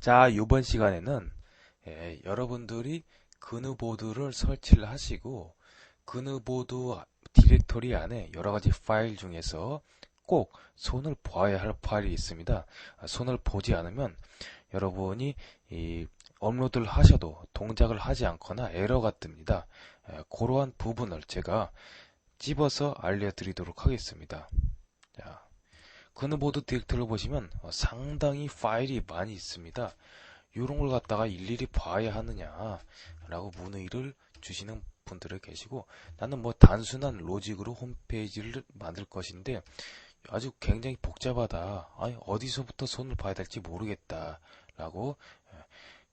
자, 이번 시간에는 예, 여러분들이 그누보드를 설치를 하시고 그누보드 디렉토리 안에 여러 가지 파일 중에서 꼭 손을 봐야 할 파일이 있습니다. 아, 손을 보지 않으면 여러분이 이 업로드를 하셔도 동작을 하지 않거나 에러가 뜹니다. 예, 그러한 부분을 제가 집어서 알려드리도록 하겠습니다. 자, 그누보드 디렉터를 보시면 어, 상당히 파일이 많이 있습니다. 이런 걸 갖다가 일일이 봐야 하느냐 라고 문의를 주시는 분들이 계시고 나는 뭐 단순한 로직으로 홈페이지를 만들 것인데 아주 굉장히 복잡하다. 아니, 어디서부터 손을 봐야 될지 모르겠다. 라고 예,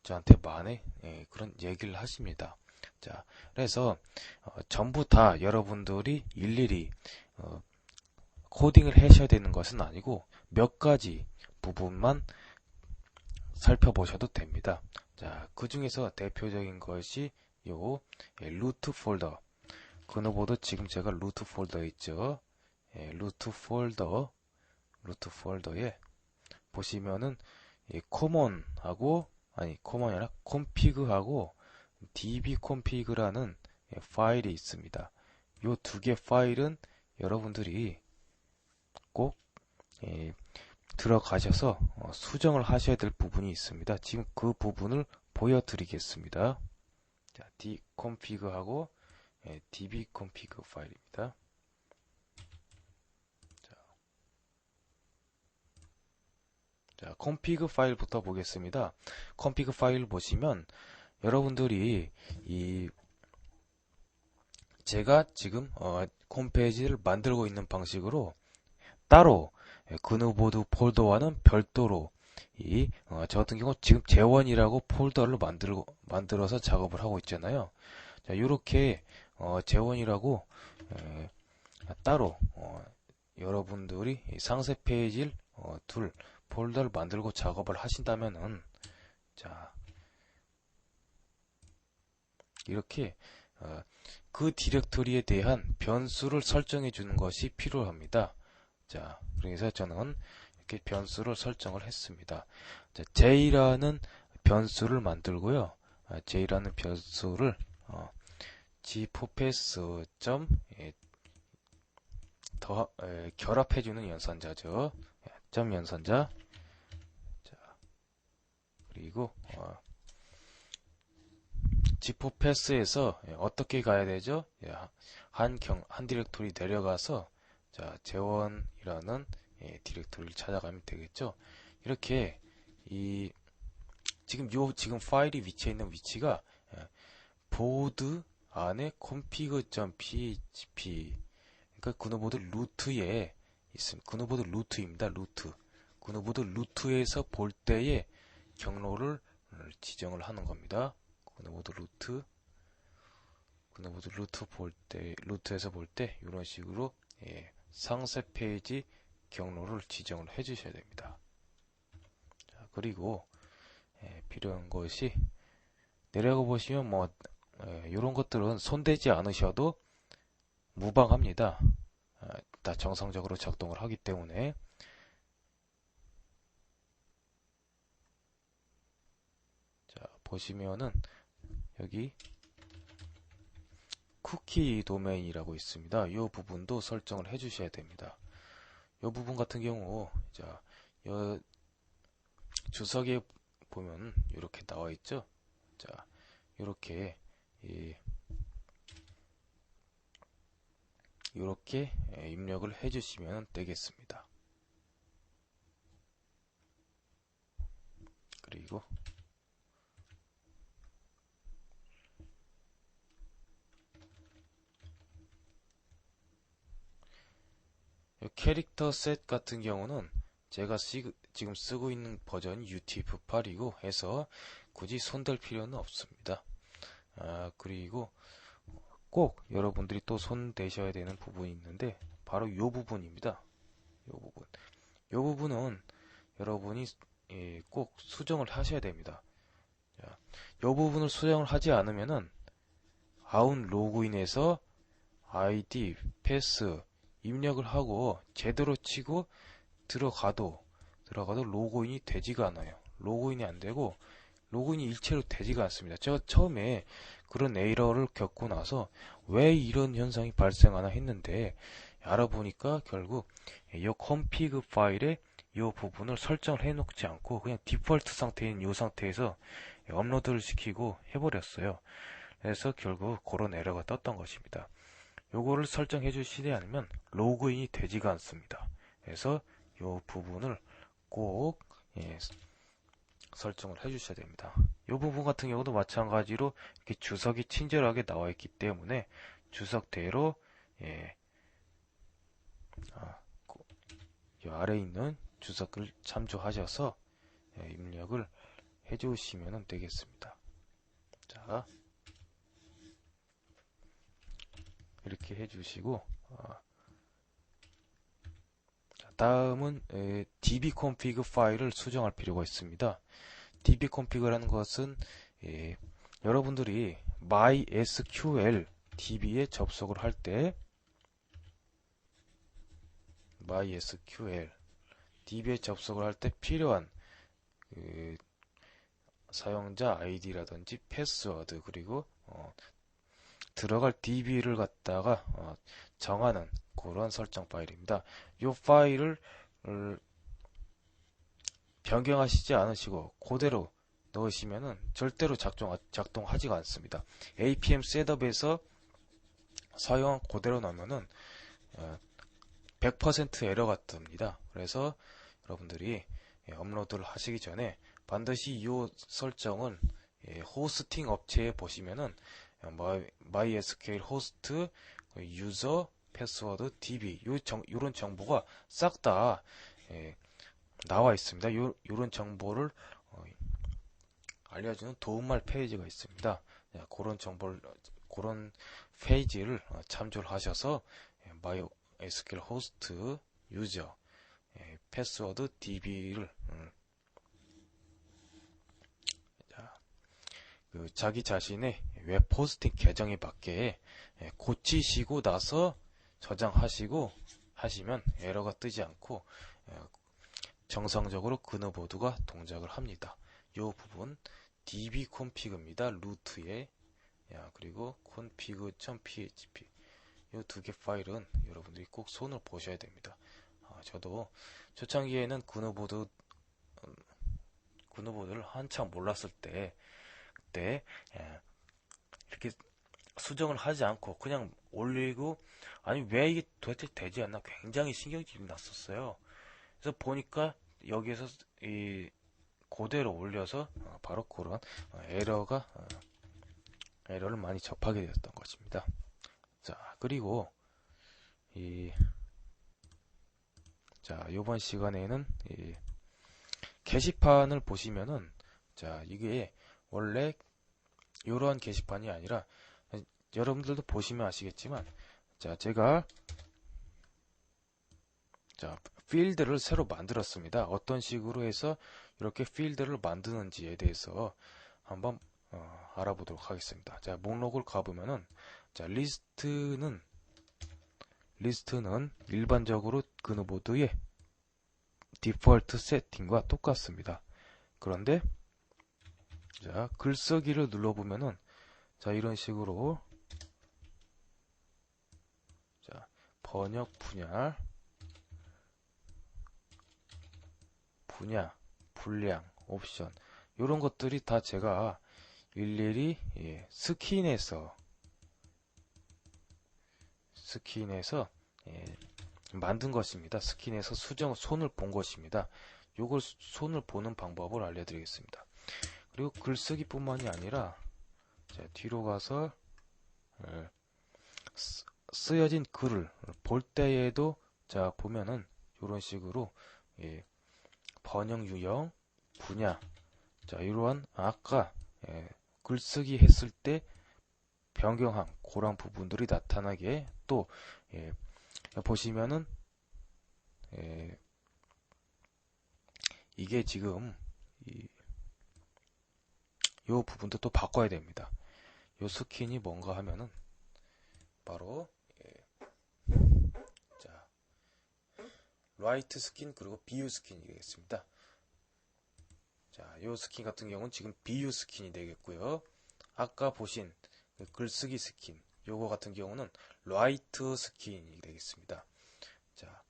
저한테 많이 예, 그런 얘기를 하십니다. 자, 그래서 어, 전부 다 여러분들이 일일이 어, 코딩을 하셔야 되는 것은 아니고 몇 가지 부분만 살펴보셔도 됩니다. 자, 그 중에서 대표적인 것이 요 예, 루트 폴더. 그노보드 지금 제가 루트 폴더에 있죠. 예, 루트 폴더, 루트 폴더에 보시면은 이 코먼하고 아니 코먼이 아니라 콤피그하고 db 콤피그라는 예, 파일이 있습니다. 요 두 개 파일은 여러분들이 꼭 예, 들어가셔서 어, 수정을 하셔야 될 부분이 있습니다. 지금 그 부분을 보여드리겠습니다. 자, dconfig하고 예, dbconfig 파일입니다. 자, 자, config 파일부터 보겠습니다. config 파일 보시면 여러분들이 이 제가 지금 어, 홈페이지를 만들고 있는 방식으로 따로 그누보드 폴더와는 별도로 이, 어, 저 같은 경우 지금 재원이라고 폴더를 만들고, 만들어서 작업을 하고 있잖아요. 자, 요렇게, 어, 재원이라고, 에, 따로, 어, 여러분들이 상세 페이지를, 어, 둘, 폴더를 만들고 작업을 하신다면은, 자, 이렇게, 어, 그 디렉토리에 대한 변수를 설정해 주는 것이 필요합니다. 자, 그래서 저는 이렇게 변수를 설정을 했습니다. 자, J라는 변수를 만들고요. 아, J라는 변수를 어, gpopes 점 예, 더 에, 결합해주는 연산자죠. 예, 점 연산자. 자, 그리고 어, gpopes에서 예, 어떻게 가야 되죠? 예, 한 경, 한 디렉토리 내려가서 자, 재원이라는 예, 디렉토리를 찾아가면 되겠죠. 이렇게 이 지금 요 지금 파일이 위치해 있는 위치가 예, 보드 안에 config.php 그러니까 그노보드 루트에 있습니다. 그노보드 루트입니다. 루트. 그노보드 루트에서 볼 때의 경로를 지정을 하는 겁니다. 그노보드 루트 그노보드 루트 볼 때 루트에서 볼 때 이런 식으로 예, 상세 페이지 경로를 지정을 해 주셔야 됩니다. 자, 그리고 예, 필요한 것이 내려가 보시면 뭐 예, 이런 것들은 손대지 않으셔도 무방합니다. 아, 다 정상적으로 작동을 하기 때문에 자 보시면은 여기 쿠키 도메인이라고 있습니다. 이 부분도 설정을 해 주셔야 됩니다. 이 부분 같은 경우 자, 여 주석에 보면 이렇게 나와 있죠. 자, 이렇게 이렇게 입력을 해 주시면 되겠습니다. 그리고 캐릭터 셋 같은 경우는 제가 시, 지금 쓰고 있는 버전이 UTF-8이고 해서 굳이 손댈 필요는 없습니다. 아, 그리고 꼭 여러분들이 또 손대셔야 되는 부분이 있는데 바로 이 부분입니다. 이 부분. 이 부분은 여러분이 예, 꼭 수정을 하셔야 됩니다. 자, 이 부분을 수정을 하지 않으면은 아웃 로그인에서 아이디, 패스, 입력을 하고 제대로 치고 들어가도 들어가도 로그인이 되지가 않아요. 로그인이 안 되고 로그인이 일체로 되지가 않습니다. 제가 처음에 그런 에러를 겪고 나서 왜 이런 현상이 발생하나 했는데 알아보니까 결국 이 컴피그 파일에 이 부분을 설정을 해놓지 않고 그냥 디폴트 상태인 이 상태에서 업로드를 시키고 해버렸어요. 그래서 결국 그런 에러가 떴던 것입니다. 요거를 설정해 주시지 않으면 로그인이 되지가 않습니다. 그래서 이 부분을 꼭 예, 설정을 해 주셔야 됩니다. 이 부분 같은 경우도 마찬가지로 이렇게 주석이 친절하게 나와 있기 때문에 주석대로 예, 아, 이 아래에 있는 주석을 참조하셔서 예, 입력을 해 주시면 되겠습니다. 자, 이렇게 해 주시고 아, 다음은 에, dbconfig 파일을 수정할 필요가 있습니다. dbconfig라는 것은 예, 여러분들이 MySQL db에 접속을 할 때 MySQL db에 접속을 할 때 필요한 그, 사용자 아이디라든지 패스워드 그리고 어, 들어갈 db를 갖다가 어, 정하는 그런 설정 파일입니다. 이 파일을 변경하시지 않으시고 그대로 넣으시면은 절대로 작동, 작동하지가 않습니다. APM 셋업에서 사용한 그대로 넣으면은 100% 어, 에러가 뜹니다. 그래서 여러분들이 예, 업로드를 하시기 전에 반드시 이 설정은 예, 호스팅 업체에 보시면은 MySQL 호스트 유저 패스워드, DB 요런 정보가 싹다 예, 나와 있습니다. 요, 요런 정보를 어, 알려주는 도움말 페이지가 있습니다. 예, 그런 정보를 그런 페이지를 어, 참조를 하셔서 예, MySQL 호스트 유저 예, 패스워드 DB를 그 자기 자신의 웹 호스팅 계정에 맞게 예, 고치시고 나서 저장하시고 하시면 에러가 뜨지 않고 어, 정상적으로 그너보드가 동작을 합니다. 이 부분 db config입니다. 루트에 그리고 config.php 이 두 개 파일은 여러분들이 꼭 손을 보셔야 됩니다. 아, 저도 초창기에는 그너보드 그너보드를 한참 몰랐을 때그 때 이렇게 수정을 하지 않고 그냥 올리고 아니 왜 이게 도대체 되지 않나 굉장히 신경질이 났었어요. 그래서 보니까 여기에서 이 그대로 올려서 어, 바로 그런 어, 에러가 어, 에러를 많이 접하게 되었던 것입니다. 자 그리고 이 자, 이번 시간에는 이 게시판을 보시면은 자, 이게 원래 이러한 게시판이 아니라 여러분들도 보시면 아시겠지만 자 제가 자 필드를 새로 만들었습니다. 어떤 식으로 해서 이렇게 필드를 만드는지에 대해서 한번 어, 알아보도록 하겠습니다. 자 목록을 가보면은 자 리스트는 리스트는 일반적으로 그노보드의 디폴트 세팅과 똑같습니다. 그런데 자 글쓰기를 눌러보면은 자 이런 식으로 번역 분야 분야 분량 옵션 이런 것들이 다 제가 일일이 예, 스킨에서 스킨에서 예, 만든 것입니다. 스킨에서 수정 손을 본 것입니다. 요걸 손을 보는 방법을 알려드리겠습니다. 그리고 글쓰기뿐만이 아니라 자, 뒤로 가서 예, 쓰여진 글을 볼 때에도 자 보면은 이런 식으로 예, 번역 유형 분야. 자 이러한 아까 예, 글쓰기 했을 때 변경한 그런 부분들이 나타나게 또 예, 보시면은 예, 이게 지금 이, 요 부분도 또 바꿔야 됩니다. 요 스킨이 뭔가 하면은 바로 라이트 스킨 그리고 비유 스킨이겠습니다. 자, 요 스킨 같은 경우는 지금 BU 스킨이 되겠고요. 아까 보신 그 글쓰기 스킨, 요거 같은 경우는 라이트 스킨이 되겠습니다. 자,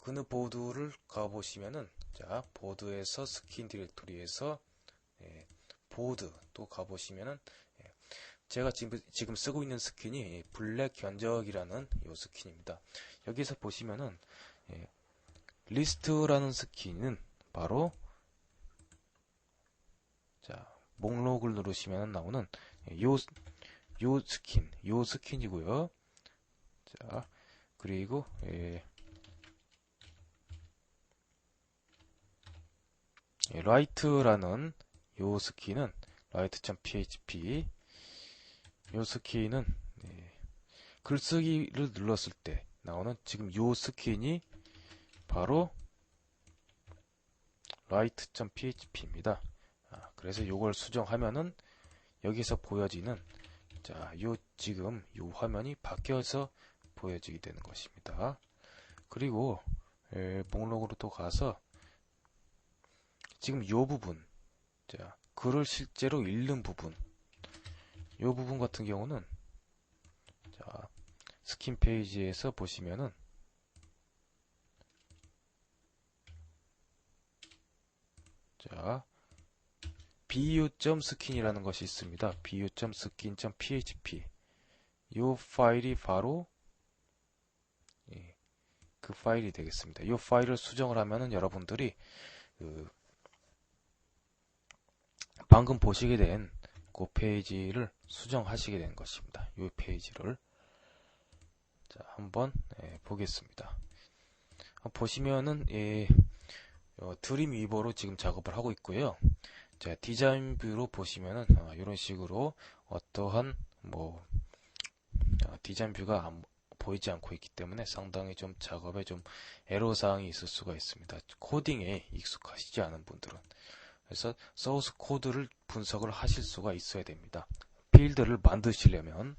그느 보드를 가보시면은, 자, 보드에서 스킨 디렉토리에서, 예, 보드 또 가보시면은, 예, 제가 지금, 지금 쓰고 있는 스킨이 블랙 견적이라는 요 스킨입니다. 여기서 보시면은, 예, 리스트라는 스킨은 바로 자, 목록을 누르시면 나오는 요, 요 스킨, 요 스킨이고요. 자, 그리고 예, 예, 라이트라는 요 스킨은 라이트.php 요 스킨은 예, 글쓰기를 눌렀을 때 나오는 지금 요 스킨이 바로 write.php입니다. 아, 그래서 이걸 수정하면은 여기서 보여지는 자, 요 지금 요 화면이 바뀌어서 보여지게 되는 것입니다. 그리고 에, 목록으로 또 가서 지금 요 부분 자, 글을 실제로 읽는 부분 요 부분 같은 경우는 자, 스킨 페이지에서 보시면은 자, bu.skin이라는 것이 있습니다. bu.skin.php 이 파일이 바로 예, 그 파일이 되겠습니다. 이 파일을 수정을 하면은 여러분들이 그 방금 보시게 된 그 페이지를 수정하시게 된 것입니다. 이 페이지를 자 한번 예, 보겠습니다. 보시면은 예, 어, 드림 위버로 지금 작업을 하고 있고요. 자, 디자인 뷰로 보시면은 어, 이런 식으로 어떠한 뭐 어, 디자인 뷰가 안, 보이지 않고 있기 때문에 상당히 좀 작업에 좀 에러 사항이 있을 수가 있습니다. 코딩에 익숙하시지 않은 분들은 그래서 소스 코드를 분석을 하실 수가 있어야 됩니다. 필드를 만드시려면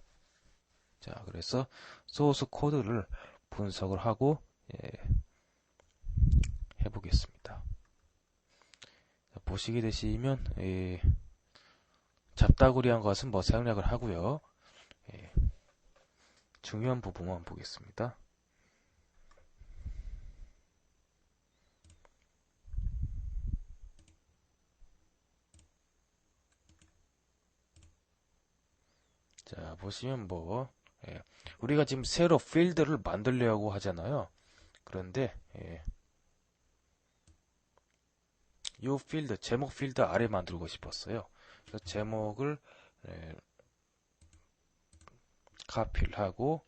자, 그래서 소스 코드를 분석을 하고 예, 해보겠습니다. 보시게 되시면 예, 잡다구리한 것은 뭐 사용약을 하고요. 예, 중요한 부분만 보겠습니다. 자 보시면 뭐 예, 우리가 지금 새로 필드를 만들려고 하잖아요. 그런데 예, 이 필드, 제목 필드 아래 만들고 싶었어요. 그래서 제목을 예, 카피를 하고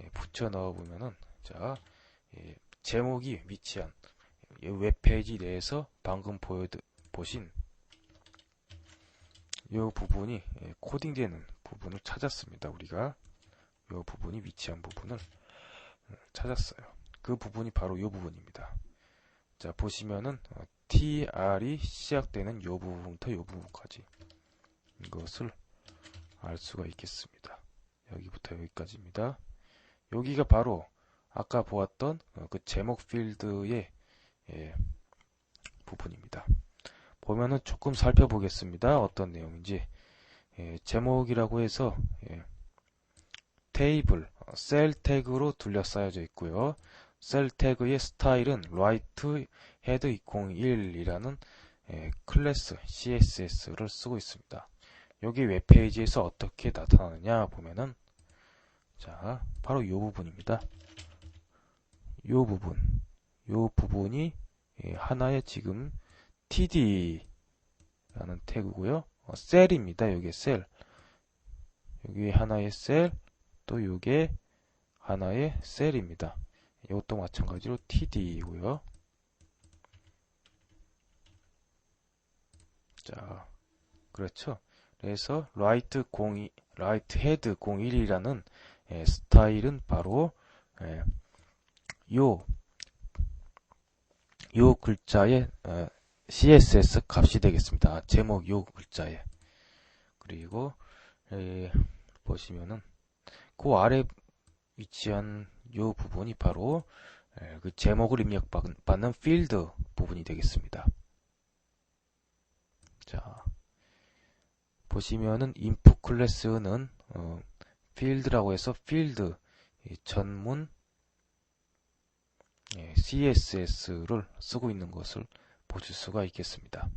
예, 붙여 넣어 보면은 자 예, 제목이 위치한 웹페이지 내에서 방금 보여 보신 이 부분이 예, 코딩되는 부분을 찾았습니다. 우리가 이 부분이 위치한 부분을 음, 찾았어요. 그 부분이 바로 이 부분입니다. 자 보시면은 어, tr이 시작되는 이 부분부터 이 부분까지 이것을 알 수가 있겠습니다. 여기부터 여기까지입니다. 여기가 바로 아까 보았던 어, 그 제목 필드의 예, 부분입니다. 보면은 조금 살펴보겠습니다. 어떤 내용인지 예, 제목이라고 해서 예, 테이블, 어, 셀 태그로 둘러싸여져 있고요. 셀 태그의 스타일은 write head 201이라는 예, 클래스 CSS를 쓰고 있습니다. 여기 웹페이지에서 어떻게 나타나느냐 보면은 자 바로 이 부분입니다. 이 부분 이 부분이 예, 하나의 지금 td라는 태그고요. 어, 셀입니다. 여기 셀 여기 하나의 셀또 이게 하나의 셀입니다. 이것도 마찬가지로 TD이고요. 자, 그렇죠. 그래서 라이트 02, 라이트 헤드 01이라는 예, 스타일은 바로 예, 요, 요 글자의 예, css 값이 되겠습니다. 제목 요 글자에 그리고 예, 보시면은 그 아래 위치한 요 부분이 바로 예, 그 제목을 입력받는 필드 부분이 되겠습니다. 자 보시면은 input 클래스는 어, 필드라고 해서 필드 전문 예, CSS를 쓰고 있는 것을 보실 수가 있겠습니다.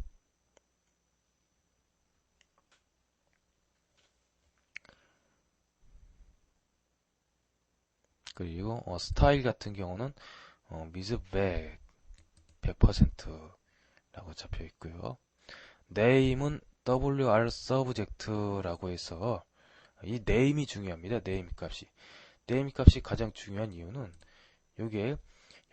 그리고 어, 스타일 같은 경우는 어, 미즈백 100%라고 잡혀 있고요. 네임은 WR 서브젝트라고 해서 이 네임이 중요합니다. 네임 값이. 네임 값이 가장 중요한 이유는 이게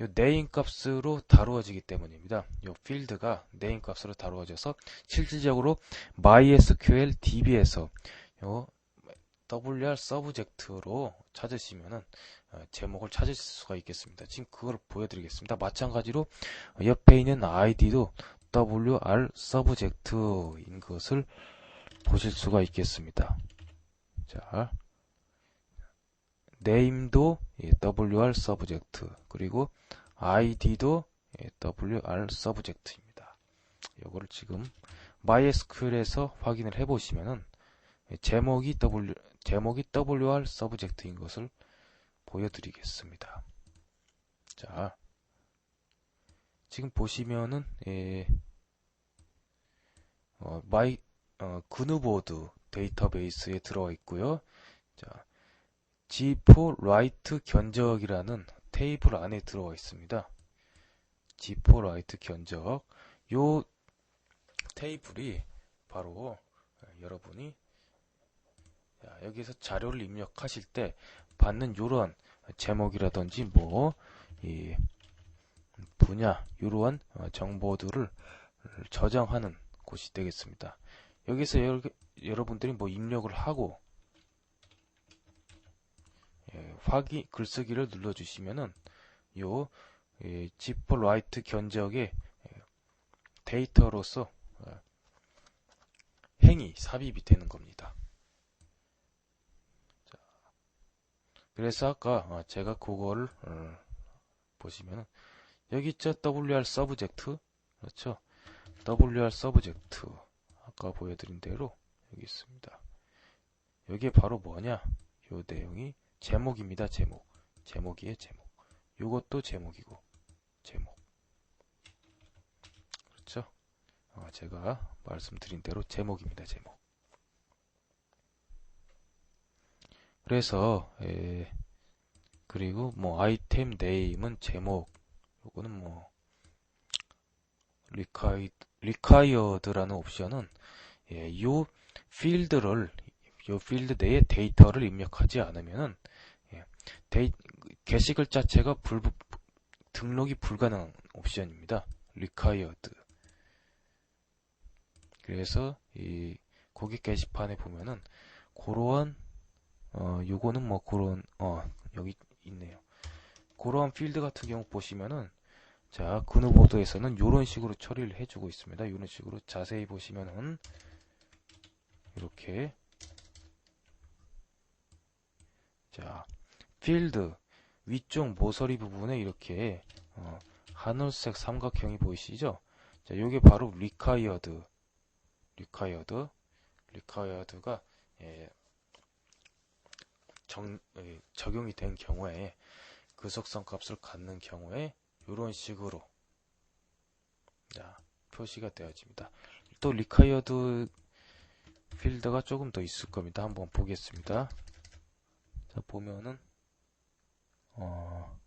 요 네임 값으로 다루어지기 때문입니다. 요 필드가 네임 값으로 다루어져서 실질적으로 MySQL DB에서 요 WR 서브젝트로 찾으시면은 어, 제목을 찾을 수가 있겠습니다. 지금 그걸 보여드리겠습니다. 마찬가지로 옆에 있는 아이디도 WR 서브젝트인 것을 보실 수가 있겠습니다. 자, 네임도 WR 서브젝트 그리고 id도 WR 서브젝트입니다. 이거를 지금 MySQL에서 확인을 해보시면은 제목이 W 제목이 WR 서브젝트인 것을 보여드리겠습니다. 자, 지금 보시면은 예, 어, 마이 어, 그누보드 데이터베이스에 들어가 있고요. 자, G4 write 견적이라는 테이블 안에 들어가 있습니다. G4 write 견적. 요 테이블이 바로 여러분이 여기서 자료를 입력하실 때 받는 이러한 제목이라든지 뭐 분야 이러한 정보들을 저장하는 곳이 되겠습니다. 여기서 여러분들이 뭐 입력을 하고 예, 확인 글쓰기를 눌러주시면은 요 예, 지퍼 라이트 견적의 예, 데이터로서 어, 행이 삽입이 되는 겁니다. 자, 그래서 아까 어, 제가 그거를 어, 보시면은 여기 있죠? WR 서브젝트. 그렇죠? WR 서브젝트. 아까 보여드린 대로 여기 있습니다. 여기에 바로 뭐냐? 요 내용이 제목입니다. 제목. 제목이에요. 제목. 요것도 제목이고 제목. 그렇죠? 어, 제가 말씀드린 대로 제목입니다. 제목. 그래서 에, 그리고 뭐 아이템 네임은 제목. 요거는 뭐 리카이 리카이어드라는 옵션은 예, 요 필드를 요 필드 내에 데이터를 입력하지 않으면은 데이, 게시글 자체가 불, 등록이 불가능한 옵션입니다. required. 그래서 이 고객 게시판에 보면은 그러한 어 요거는 뭐 그런 어 여기 있네요. 그러한 필드 같은 경우 보시면은 자 그누보드에서는 이런 식으로 처리를 해주고 있습니다. 이런 식으로 자세히 보시면은 이렇게 자 필드 위쪽 모서리 부분에 이렇게 어, 하늘색 삼각형이 보이시죠? 자, 요게 바로 required, required, required가 예, 정, 예, 적용이 된 경우에 그속성 값을 갖는 경우에 이런 식으로 자, 표시가 되어집니다. 또 required 필드가 조금 더 있을 겁니다. 한번 보겠습니다. 자, 보면은 어,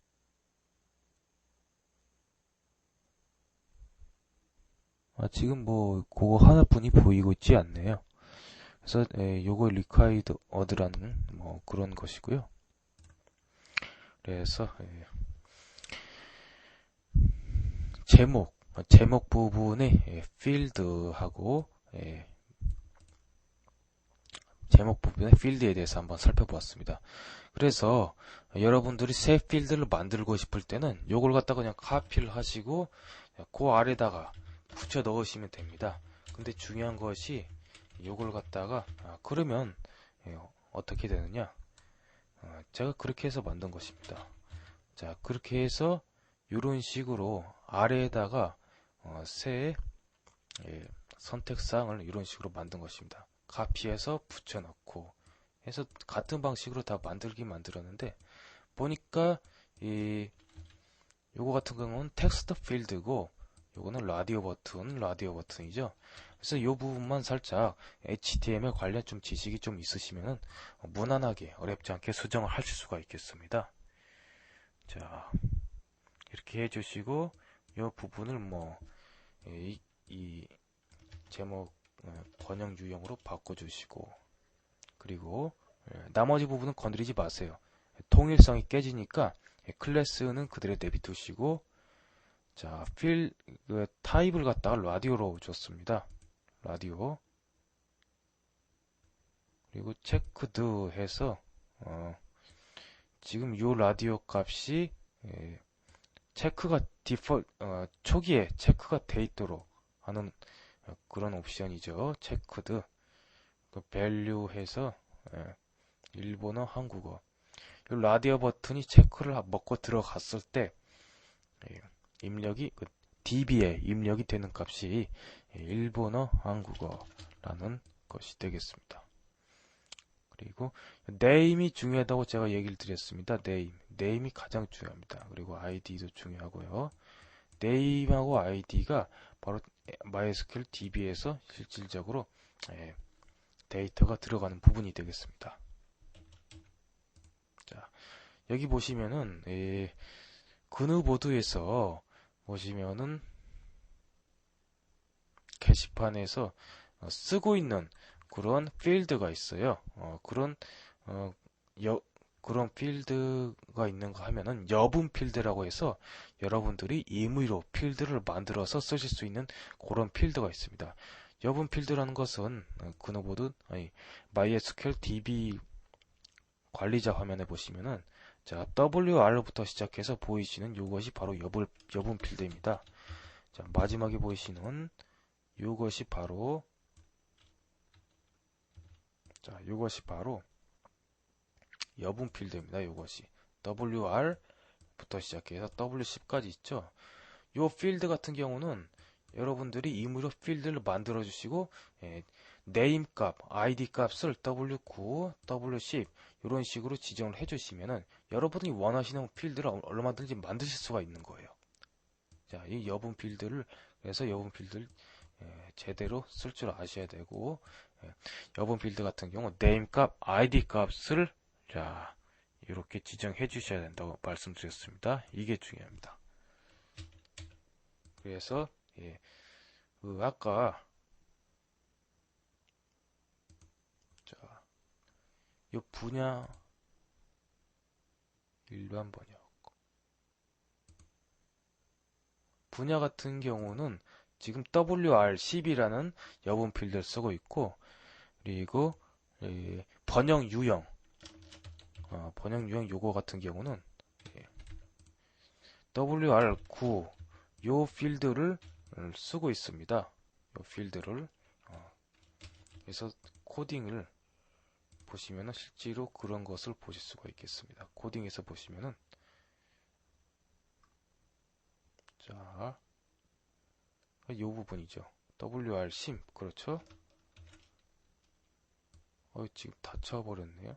아, 지금 뭐 그거 하나뿐이 보이고 있지 않네요. 그래서 에, 요거 리콰이드 어드라는 뭐 그런 것이고요. 그래서 에, 제목 제목 부분에 에, 필드하고 에, 제목 부분의 필드에 대해서 한번 살펴보았습니다. 그래서 여러분들이 새 필드를 만들고 싶을 때는 요걸 갖다 그냥 카피를 하시고 그 아래다가 붙여 넣으시면 됩니다. 근데 중요한 것이 요걸 갖다가 아, 그러면 예, 어떻게 되느냐 아, 제가 그렇게 해서 만든 것입니다. 자 그렇게 해서 이런 식으로 아래에다가 어, 새 예, 선택사항을 이런 식으로 만든 것입니다. 카피해서 붙여넣고 해서 같은 방식으로 다 만들긴 만들었는데 보니까 이 요거 같은 경우는 텍스트 필드고 요거는 라디오 버튼, 라디오 버튼이죠. 그래서 요 부분만 살짝 HTML 관련 좀 지식이 좀 있으시면은 무난하게 어렵지 않게 수정을 하실 수가 있겠습니다. 자, 이렇게 해주시고 요 부분을 뭐 이, 이 제목 어, 번역 유형으로 바꿔주시고 그리고 예, 나머지 부분은 건드리지 마세요. 통일성이 깨지니까 예, 클래스는 그대로 내비두시고 자, 필, 그, 타입을 갖다가 라디오로 줬습니다. 라디오. 그리고 체크드 해서, 어, 지금 요 라디오 값이, 예, 체크가 디폴, 어, 초기에 체크가 돼 있도록 하는 어, 그런 옵션이죠. 체크드. 그 밸류 해서, 예, 일본어, 한국어. 이 라디오 버튼이 체크를 먹고 들어갔을 때, 예, 입력이 그 db에 입력이 되는 값이 일본어, 한국어라는 것이 되겠습니다. 그리고 name이 중요하다고 제가 얘기를 드렸습니다. name. name이 가장 중요합니다. 그리고 id도 중요하고요. name하고 id가 바로 MySQL DB에서 실질적으로 예, 데이터가 들어가는 부분이 되겠습니다. 자, 여기 보시면은 예, 그누보드에서 보시면은 게시판에서 어, 쓰고 있는 그런 필드가 있어요. 어, 그런 어, 여, 그런 필드가 있는가 하면은 여분 필드라고 해서 여러분들이 임의로 필드를 만들어서 쓰실 수 있는 그런 필드가 있습니다. 여분 필드라는 것은 그노보드 아니 MySQL DB 관리자 화면에 보시면은 자, WR부터 시작해서 보이시는 이것이 바로 여분, 여분 필드입니다. 자, 마지막에 보이시는 이것이 바로 자, 이것이 바로 여분 필드입니다. 이것이 WR부터 시작해서 W10까지 있죠. 이 필드 같은 경우는 여러분들이 임의로 필드를 만들어 주시고 예, 네임 값, id 값을 W9, W10 이런 식으로 지정을 해 주시면은 여러분이 원하시는 필드를 얼마든지 만드실 수가 있는 거예요. 자, 이 여분 필드를 그래서 여분 필드를 예, 제대로 쓸 줄 아셔야 되고 예, 여분 필드 같은 경우 name 값, id 값을 자 이렇게 지정해 주셔야 된다고 말씀드렸습니다. 이게 중요합니다. 그래서 예, 그 아까 자, 이 분야 일반 번역. 분야 같은 경우는 지금 WR10이라는 여분 필드를 쓰고 있고 그리고 번역 유형 어, 번역 유형 요거 같은 경우는 예, WR9 요 필드를 쓰고 있습니다. 요 필드를 어, 그래서 코딩을 보시면은 실제로 그런 것을 보실 수가 있겠습니다. 코딩에서 보시면은 자, 이 부분이죠. WR 심 그렇죠? 어, 지금 닫혀버렸네요.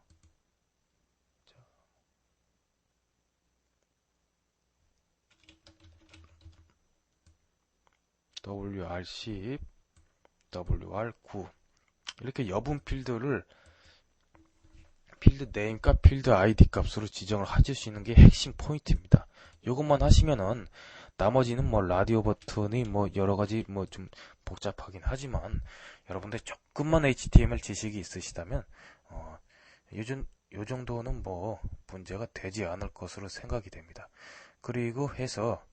WR10, WR9 이렇게 여분 필드를 필드 네임값, 필드 아이디 값으로 지정을 해주시는 게 핵심 포인트입니다. 이것만 하시면은 나머지는 뭐 라디오 버튼이 뭐 여러 가지 뭐 좀 복잡하긴 하지만 여러분들 조금만 HTML 지식이 있으시다면 어, 요즘 요 정도는 뭐 문제가 되지 않을 것으로 생각이 됩니다. 그리고 해서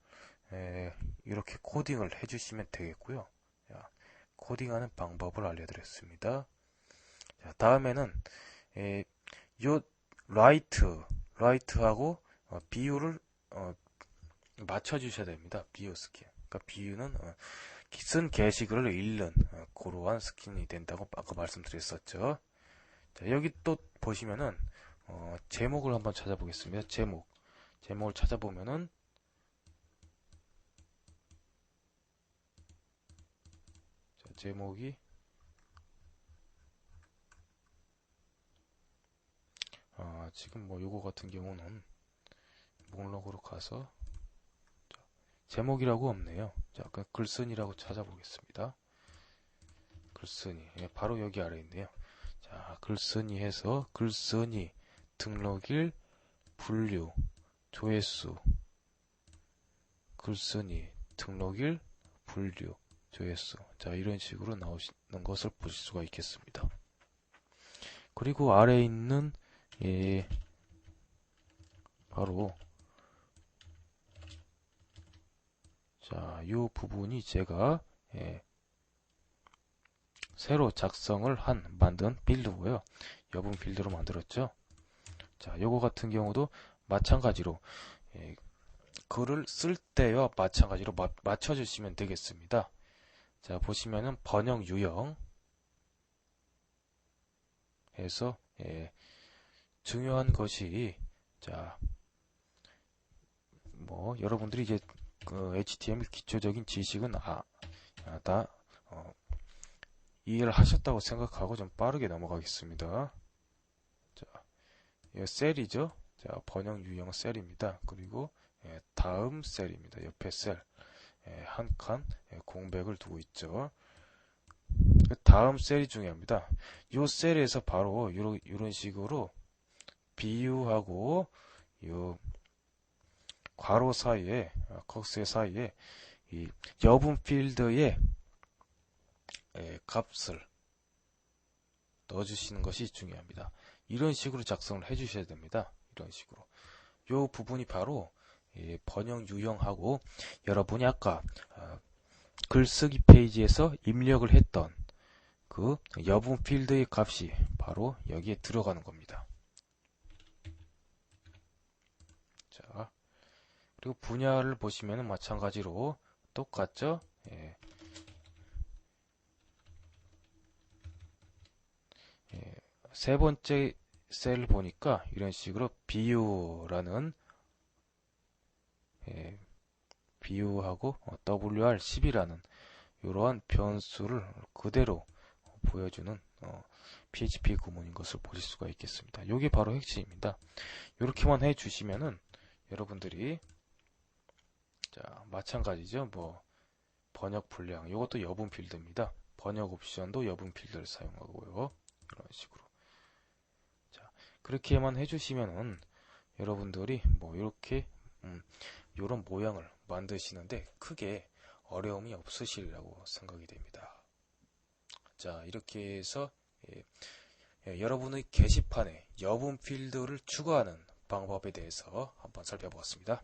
에, 이렇게 코딩을 해주시면 되겠고요. 자, 코딩하는 방법을 알려드렸습니다. 자, 다음에는 에, 요 라이트 라이트하고 어, 비율을 어, 맞춰 주셔야 됩니다. 비유 스킨. 그러니까 비유는 어, 쓴 게시글을 읽는 어, 그러한 스킨이 된다고 아까 말씀드렸었죠. 자, 여기 또 보시면은 어, 제목을 한번 찾아보겠습니다. 제목. 제목을 찾아보면은 제목이 아, 지금 뭐 요거 같은 경우는 목록으로 가서 제목이라고 없네요. 자, 글쓴이라고 찾아보겠습니다. 글쓴이. 예, 바로 여기 아래 있네요. 자, 글쓴이 해서 글쓴이 등록일 분류 조회수 글쓴이 등록일 분류 조회수 자 이런 식으로 나오시는 것을 보실 수가 있겠습니다. 그리고 아래에 있는 예, 바로 자, 이 부분이 제가 예, 새로 작성을 한 만든 필드고요. 여분 필드로 만들었죠. 자, 요거 같은 경우도 마찬가지로 예, 글을 쓸 때와 마찬가지로 마, 맞춰주시면 되겠습니다. 자, 보시면은 번역 유형 해서 예, 중요한 것이 자, 뭐 여러분들이 이제 그 HTML 기초적인 지식은 아, 아, 다 어, 이해를 하셨다고 생각하고 좀 빠르게 넘어가겠습니다. 자, 이 셀이죠. 자, 번역 유형 셀입니다. 그리고 예, 다음 셀입니다. 옆에 셀. 예, 한칸 예, 공백을 두고 있죠. 그 다음 셀이 중요합니다. 이 셀에서 바로 이런, 식으로 비유하고 요 괄호 사이에 컥스 사이에 이 여분 필드의 값을 넣어주시는 것이 중요합니다. 이런 식으로 작성을 해주셔야 됩니다. 이런 식으로. 이 부분이 바로 번역 유형하고 여러분이 아까 어, 글쓰기 페이지에서 입력을 했던 그 여분 필드의 값이 바로 여기에 들어가는 겁니다. 자, 그리고 분야를 보시면 마찬가지로 똑같죠? 예. 예. 세 번째 셀 보니까 이런 식으로 비유라는 예, 비유하고 WR10이라는 이러한 변수를 그대로 보여주는 어, PHP 구문인 것을 보실 수가 있겠습니다. 이게 바로 핵심입니다. 이렇게만 해주시면은 여러분들이 자 마찬가지죠. 뭐 번역 분량 이것도 여분 필드입니다. 번역 옵션도 여분 필드를 사용하고요. 이런 식으로 자 그렇게만 해주시면은 여러분들이 뭐 이렇게 음, 이런 모양을 만드시는데 크게 어려움이 없으시리라고 생각이 됩니다. 자, 이렇게 해서 예, 예, 여러분의 게시판에 여분 필드를 추가하는 방법에 대해서 한번 살펴보았습니다.